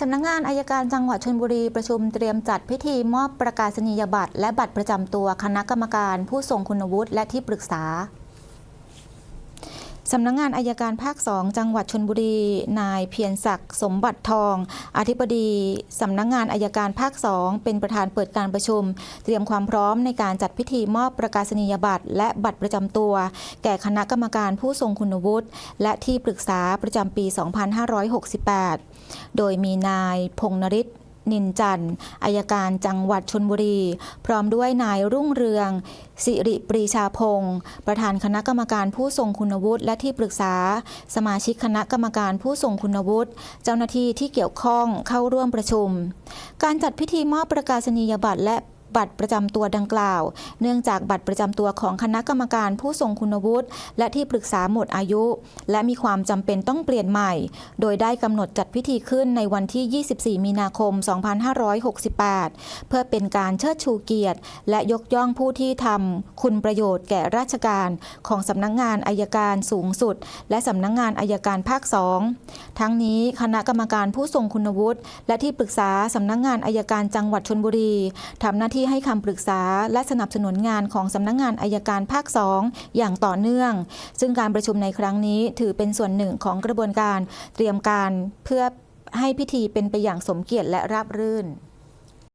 สำนักงานอายการจังหวัดชนบุรีประชุมเตรียมจัดพิธีมอบประกาศนียบัตรและบัตรประจำตัวคณะกรรมการผู้ทรงคุณวุฒิและที่ปรึกษา สำนักงานอายการภาค2จังหวัดชนบุรี นายเพียรศักดิ์สมบัติทอง อธิบดีสำนักงานอายการภาค2เป็นประธานเปิดการประชุม เตรียมความพร้อมในการจัดพิธีมอบประกาศนียบัตร และบัตรประจำตัว แก่คณะกรรมการผู้ทรงคุณวุฒิและที่ปรึกษาประจำปี 2568 โดยมีนายพงนริศ นินจันทร์อายการจังหวัดชนบุรี พร้อมด้วยนายรุ่งเรือง สิริปรีชาพงศ์ประธานคณะกรรมการผู้ทรงคุณวุฒิและที่ปรึกษา สมาชิกคณะกรรมการผู้ทรงคุณวุฒิเจ้าหน้าที่ที่เกี่ยวข้องเข้าร่วมประชุม การจัดพิธีมอบประกาศนียบัตรและ บัตรประจำตัวดังกล่าว เนื่องจากบัตรประจำตัวของคณะกรรมการผู้ทรงคุณวุฒิและที่ปรึกษาหมดอายุ และมีความจำเป็นต้องเปลี่ยนใหม่ โดยได้กำหนดจัดพิธีขึ้นในวันที่ 24 มีนาคม 2568 เพื่อเป็นการเชิดชูเกียรติ และยกย่องผู้ที่ทำคุณประโยชน์แก่ราชการของสำนักงงานอายการสูงสุด และสำนักงงานอายการภาคสองทั้งนี้คณะกรรมการผู้ทรงคุณวุฒิและที่ปรึกษาสำนักงงานอายการจังหวัดชนบุรีทำหน้าที่ให้คำปรึกษา และสนับสนุนงานของสำนักงงานอายการภาคสองอย่างต่อเนื่อง ซึ่งการประชุมในครั้งนี้ถือเป็นส่วนหนึ่งของกระบวนการเตรียมการเพื่อให้พิธีเป็นไปอย่างสมเกียรติและราบรื่น